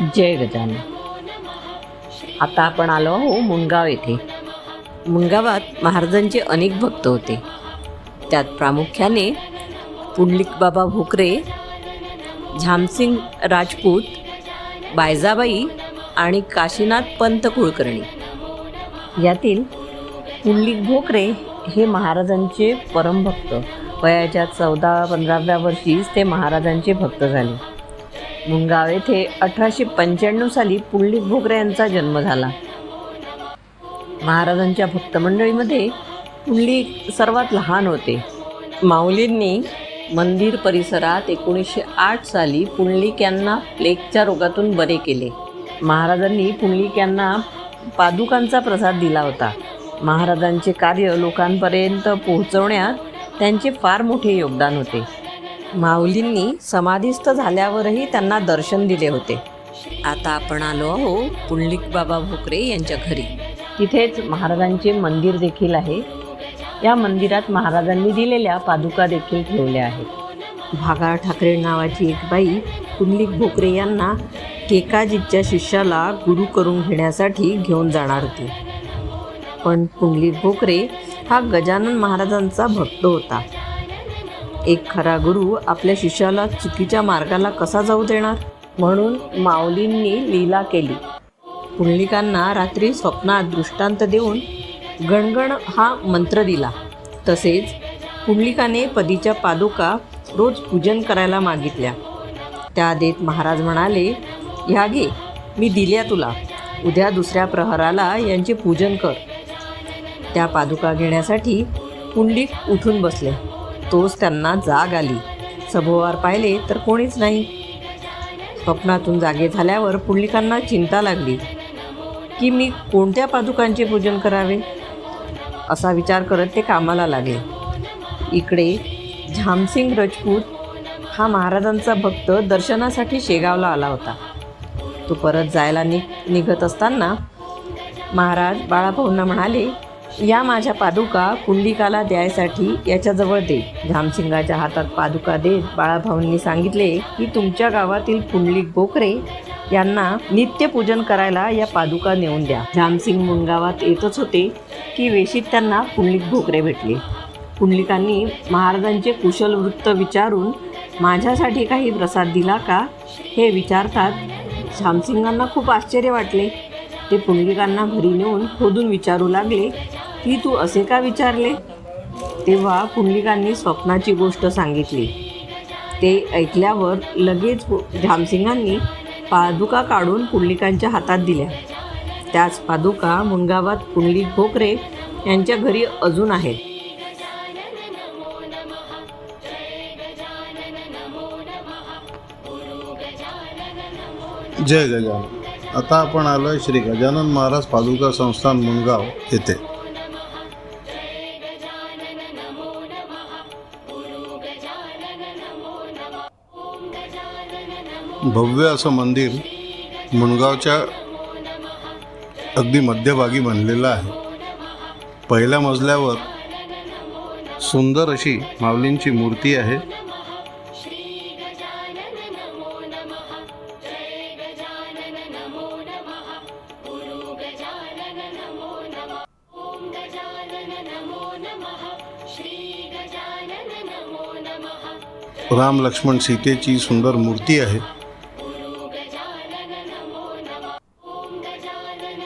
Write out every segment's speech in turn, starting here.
जय गजानन. आता आपण आलो आहो मुनगाव येथे. मुनगावात महाराजांचे अनेक भक्त होते. त्यात प्रामुख्याने पुंडलिक बाबा भोकरे झामसिंग राजपूत बायजाबाई आणि काशीनाथ पंत कुलकर्णी. यातील पुंडलिक भोकरे हे महाराजांचे परमभक्त. वयाच्या चौदा पंधराव्या वर्षीच ते महाराजांचे भक्त झाले. मुंगाव येथे अठराशे पंच्याण्णव साली पुंडलिक भोगरे यांचा जन्म झाला. महाराजांच्या भक्तमंडळीमध्ये पुंडलिक सर्वात लहान होते. माऊलींनी मंदिर परिसरात एकोणीसशे आठ साली पुंडलिक यांना प्लेगच्या रोगातून बरे केले. महाराजांनी पुंडलिक यांना पादुकांचा प्रसाद दिला होता. महाराजांचे कार्य लोकांपर्यंत पोहोचवण्यात त्यांचे फार मोठे योगदान होते. माऊलींनी समाधीस्थ झाल्यावरही त्यांना दर्शन दिले होते. आता आपण आलो आहो पुंडलिक बाबा भोकरे यांच्या घरी. तिथेच महाराजांचे मंदिर देखील आहे. या मंदिरात महाराजांनी दिलेल्या पादुका देखील ठेवल्या आहेत. भागा ठाकरे नावाची एक बाई पुंडलिक भोकरे यांना केकाजीच्या शिष्याला गुरु करून घेण्यासाठी घेऊन जाणार होती. पण पुंडलिक भोकरे हा गजानन महाराजांचा भक्त होता. एक खरा गुरु आपल्या शिष्याला चुकीच्या मार्गाला कसा जाऊ देणार? म्हणून माऊलींनी लीला केली. पुंडलिकांना रात्री स्वप्नात दृष्टांत देऊन गणगण हा मंत्र दिला. तसेच पुंडलिकाने पदीच्या पादुका रोज पूजन करायला मागितल्या. त्या देत महाराज म्हणाले ह्या घे मी दिल्या तुला. उद्या दुसऱ्या प्रहराला यांचे पूजन कर. त्या पादुका घेण्यासाठी पुंडलिक उठून बसले. तोच त्यांना जाग आली. सभोवार पाहिले तर कोणीच नाही. स्वप्नातून जागे झाल्यावर पुंडलिकांना चिंता लागली. की मी कोणत्या पादुकांचे पूजन करावे? असा विचार करत ते कामाला लागले. इकडे झामसिंग राजपूत हा महाराजांचा भक्त दर्शनासाठी शेगावला आला होता. तो परत जायला निघ निघत असताना महाराज बाळाभाऊंना म्हणाले या माझ्या पादुका कुंडिकाला द्यायसाठी याच्याजवळ दे. झामसिंगाच्या हातात पादुका देत बाळाभाऊंनी सांगितले की तुमच्या गावातील पुंडलिक बोकरे यांना नित्यपूजन करायला या पादुका नेऊन द्या. झामसिंग मुनगावात येतच होते की वेशीत त्यांना पुंडलिक भोकरे भेटले. पुंडलिकांनी महाराजांचे कुशल वृत्त विचारून माझ्यासाठी काही प्रसाद दिला का? हे विचारतात. झामसिंगांना खूप आश्चर्य वाटले. ते पुंडलिकांना घरी नेऊन खोदून विचारू लागले. की तू असे का विचारले? तेव्हा पुंडलिकांनी स्वप्नाची गोष्ट सांगितली. ते ऐकल्यावर लगेच झामसिंगांनी पादुका काढून पुंडलिकांच्या हातात दिल्या. त्याच पादुका मुनगावात पुंडलिक भोकरे यांच्या घरी अजून आहेत. जय गजानन. आता आपण आलोय श्री गजानन महाराज पादुका संस्थान मुनगाव येथे. भव्य असं मंदिर मुणगावच्या अगदी मध्यभागी बनलेलं आहे. पहिल्या मजल्यावर सुंदर अशी माऊलींची मूर्ती आहे. राम लक्ष्मण सीतेची सुंदर मूर्ती आहे.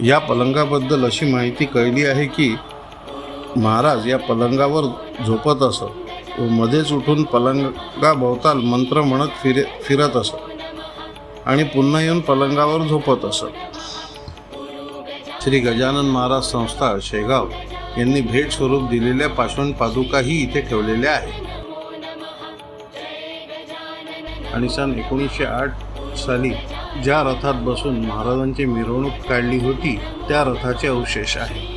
या पलंगाबद्दल अशी माहिती कळली आहे की महाराज या पलंगावर झोपत असत व मध्येच उठून पलंगाभोवताल मंत्र म्हणत फिरे फिरत असत आणि पुन्हा येऊन पलंगावर झोपत असत. श्री गजानन महाराज संस्था शेगाव यांनी भेट स्वरूप दिलेल्या पाषाण पादुकाही इथे ठेवलेल्या आहेत. आणि सन एकोणीसशे आठ साली ज्या रथात बसून महाराजांची मिरवणूक काढली होती त्या रथाचे अवशेष आहे.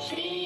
श्री